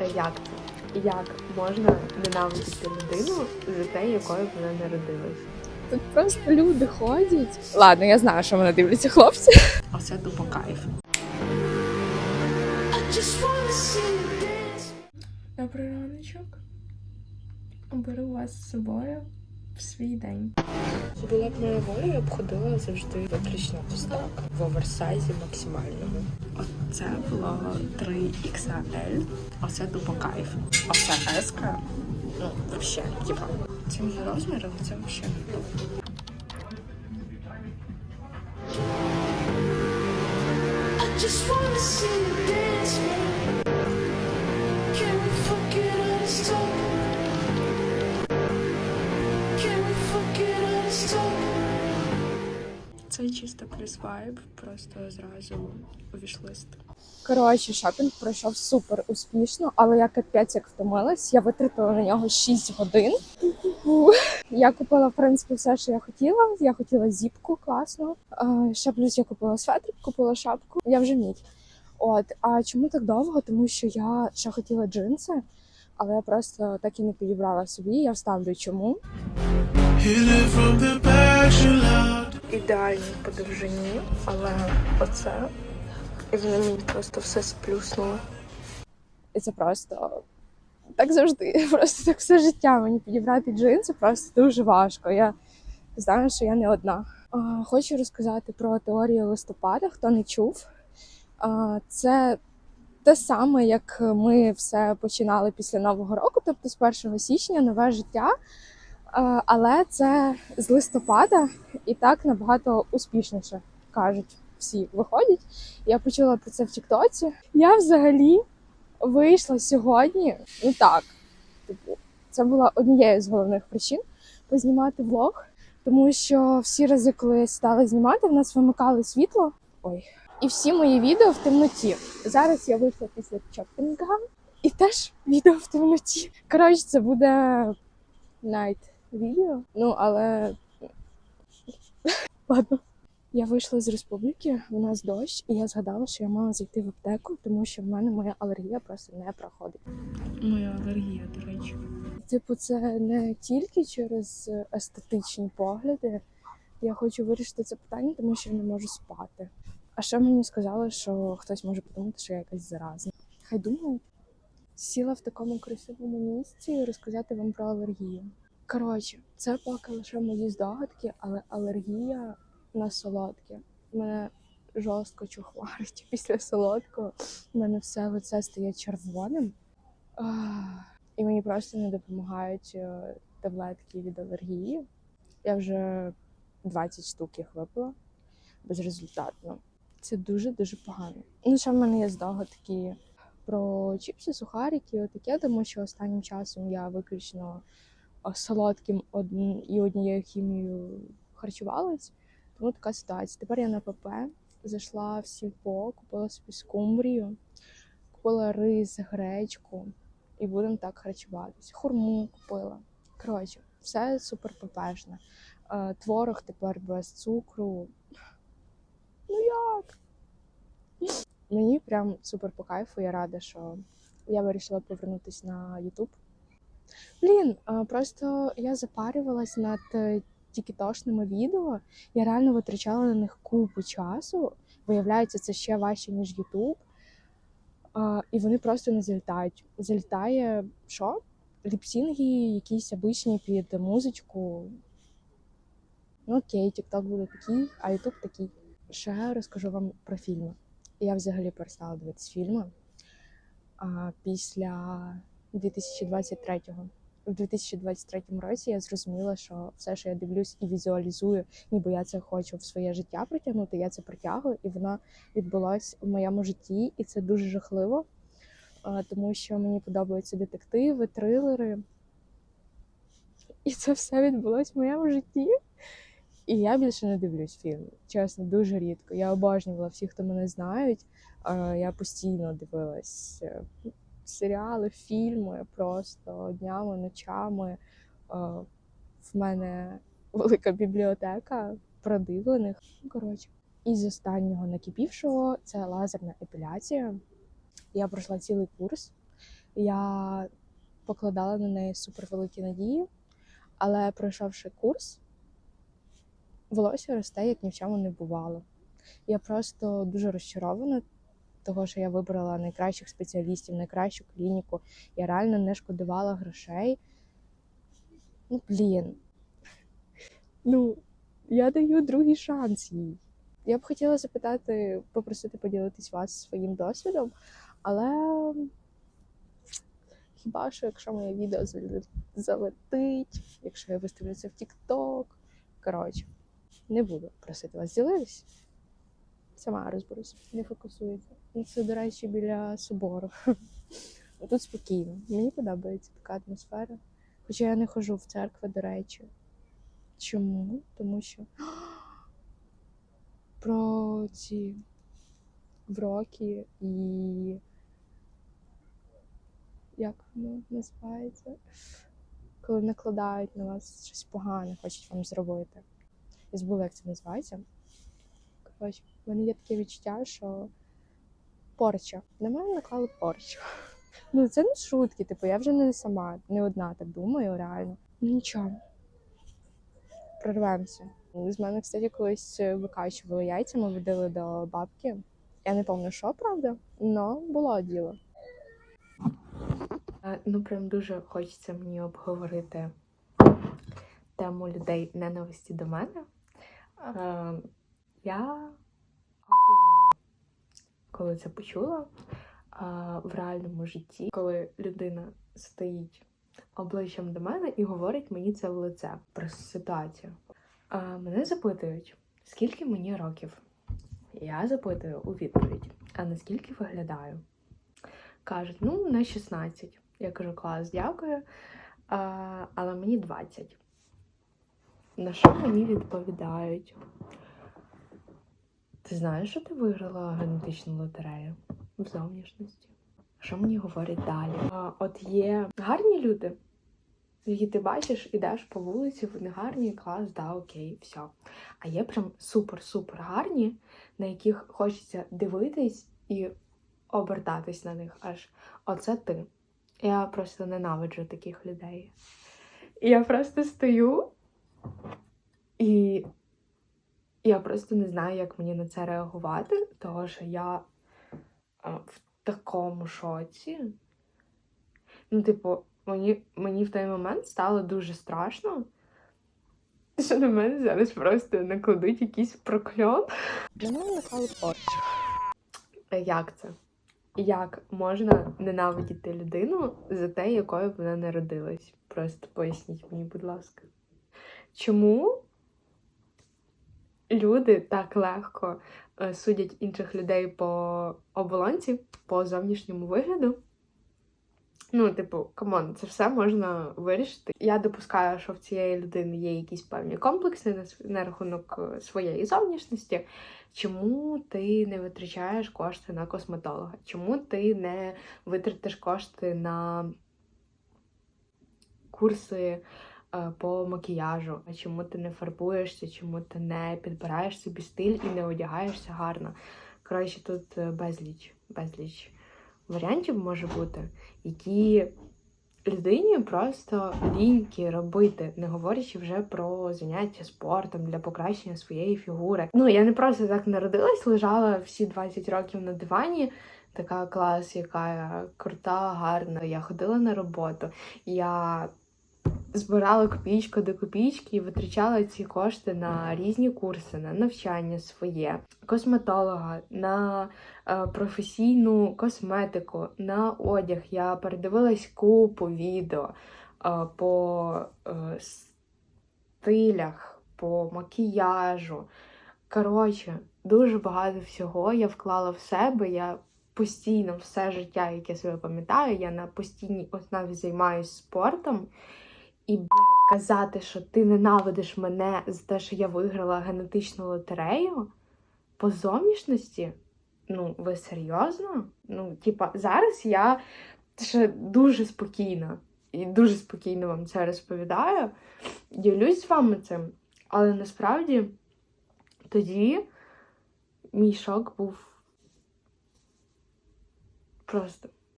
Як це? Як можна ненавидіти людину за те, якою вона народилась? Тут просто люди ходять. Ладно, я знаю, що мене дивляться хлопці. А це тупо кайф. Добрий раночок. Беру вас з собою в свій день. Була б моя воля, я б ходила завжди виключно ось так, в оверсайзі максимальному. Оце було 3 XL, оце тупо кайф. Оце еска, ну, взагалі, типа. Це мій розмір, але це взагалі. Just wanna see you dance, baby. Це чисто плюс вайб, просто зразу у вішлист. Коротше, шопінг пройшов супер успішно, але я капець як втомилась. Я витратила на нього 6 годин. Я купила, в принципі, все, що я хотіла. Я хотіла зіпку класну. А, ще плюс я купила светрик, купила шапку. Я вже мідь. От, а чому так довго? Тому що я ще хотіла джинси, але я просто так і не підібрала собі. Я вставлю чому. Ідеальні по довжині, але оце і вони мені просто все сплюснуло. І це просто так завжди. Просто так все життя мені підібрати джинси просто дуже важко. Я знаю, що я не одна. Хочу розказати про теорію листопада, хто не чув. Це те саме, як ми все починали після Нового року, тобто з 1 січня нове життя. А, Але це з листопада і так набагато успішніше кажуть всі виходять. Я почула про це в Тіктоці. Я взагалі вийшла сьогодні. Ну так, типу, це була однією з головних причин познімати влог, тому що всі рази, коли стали знімати, в нас вимикали світло. Ой. І всі мої відео в темноті. Зараз я вийшла після чопінга, і теж відео в темноті. Коротше, це буде найт відео. Ну, але ладно. Я вийшла з республіки, у нас дощ, і я згадала, що я мала зайти в аптеку, тому що в мене моя алергія просто не проходить. Моя алергія, до речі. Типу, це не тільки через естетичні погляди. Я хочу вирішити це питання, тому що я не можу спати. А ще мені сказали, що хтось може подумати, що я якась заразна. Хай думають. Сіла в такому красивому місці розказати вам про алергію. Коротше, це поки лише мої здогадки, але алергія на солодке. Мене жорстко чухварить після солодкого. У мене все лице стає червоним. І мені просто не допомагають е, таблетки від алергії. Я вже 20 штук їх випила безрезультатно. Це дуже-дуже погано. Ну, ще в мене є здогадки про чіпси, сухарики, отаке, тому що останнім часом я виключно солодким і однією хімією харчувалась. Тому така ситуація. Тепер я на ПП зайшла в сільпо, купила собі скумбрію, купила рис, гречку і будемо так харчуватися. Хурму купила. Коротше, все супер ППшне. Творог тепер без цукру. Ну як? Мені прям супер по кайфу. Я рада, що я вирішила повернутися на Ютуб. Блін, просто я запарювалась над е, тікітошними відео. Я реально витрачала на них купу часу. Виявляється, це ще важче, ніж Ютуб. І вони просто не залітають. Залітає що? Ліпсінги, якісь обичні під музичку. Ну окей, TikTok буде такий, а Ютуб такий. Ще розкажу вам про фільми. Я взагалі перестала дивитися фільми а, після 2023-го. В 2023 році я зрозуміла, що все, що я дивлюсь і візуалізую, ніби я це хочу в своє життя притягнути, я це притягую, і воно відбулось в моєму житті, і це дуже жахливо, тому що мені подобаються детективи, трилери. І це все відбулось в моєму житті. І я більше не дивлюсь фільми. Чесно, дуже рідко. Я обожнювала всіх, хто мене знають. Я постійно дивилась е, серіали, фільми просто днями, ночами. Е, В мене велика бібліотека продивлених. Коротше, із останнього накипівшого це лазерна епіляція. Я пройшла цілий курс. Я покладала на неї супервеликі надії, але пройшовши курс, волосся росте, як ні в чому не бувало. Я просто дуже розчарована, того, що я вибрала найкращих спеціалістів, найкращу клініку. Я реально не шкодувала грошей. Ну, блін. Ну, я даю другий шанс їй. Я б хотіла запитати, попросити поділитись вас своїм досвідом, але хіба що, якщо моє відео залетить, якщо я виставлю це в TikTok, коротше, не буду просити вас ділитись. Сама розберусь, не фокусується. Ну, Це, до речі, біля собору. Тут спокійно. Мені подобається така атмосфера. Хоча я не ходжу в церкви, до речі. Чому? Тому що про ці вроки і як воно називається? Коли накладають на вас щось погане, хочуть вам зробити. Я забула, як це називається. Коротше, в мене є таке відчуття, що порча. На мене наклали порчу. Ну, це не шутки, типу, я вже не сама, не одна так думаю, реально. Ну нічого. Прорвемося. З мене, кстати, колись викачували яйця, ми водили до бабки. Я не пам'ятаю, що правда, але було діло. Е, Ну, прям дуже хочеться мені обговорити тему людей ненависті до мене. Е, Я коли це почула е, в реальному житті, коли людина стоїть обличчям до мене і говорить мені це в лице про ситуацію. Е, Мене запитують, скільки мені років. Я запитую у відповідь, а наскільки виглядаю? Кажуть, ну, на 16. Я кажу, клас, дякую. А, але мені 20. На що мені відповідають? Ти знаєш, що ти виграла генетичну лотерею в зовнішності? Що мені говорять далі? От є гарні люди, які ти бачиш, ідеш по вулиці, вони гарні, клас, да, окей, все. А є прям супер-супер гарні, на яких хочеться дивитись і обертатись на них аж. Оце ти. Я просто ненавиджу таких людей. І я просто стою і я просто не знаю, як мені на це реагувати, того що я в такому шоці. Ну, типу, мені, мені в той момент стало дуже страшно, що на мене зараз просто накладуть якийсь прокльон. На мене наклали порчу. Як це? Як можна ненавидіти людину за те, якою вона народилась? Просто поясніть мені, будь ласка. Чому люди так легко е, судять інших людей по оболонці, по зовнішньому вигляду? Ну, типу, камон, це все можна вирішити. Я допускаю, що в цієї людини є якісь певні комплекси на, рахунок е, своєї зовнішності. Чому ти не витрачаєш кошти на косметолога? Чому ти не витратиш кошти на курси по макіяжу? Чому ти не фарбуєшся? Чому ти не підбираєш собі стиль і не одягаєшся гарно? Коротше, тут е, безліч, безліч варіантів може бути, які людині просто ліньки робити, не говорячи вже про заняття спортом для покращення своєї фігури. Ну я не просто так народилась, лежала всі 20 років на дивані. Така клас, яка крута, гарна. Я ходила на роботу. Я збирала копійку до копійки і витрачала ці кошти на різні курси, на навчання своє, косметолога, на е, професійну косметику, на одяг. Я передивилась купу відео е, по е, стилях, по макіяжу. Коротше, дуже багато всього я вклала в себе. Я постійно все життя, яке себе пам'ятаю, я на постійній основі займаюся спортом. І, блядь, казати, що ти ненавидиш мене за те, що я виграла генетичну лотерею по зовнішності. Ну, ви серйозно? Ну, типа, зараз я ще дуже спокійна і дуже спокійно вам це розповідаю. Ділюсь з вами цим. Але насправді тоді мій шок був просто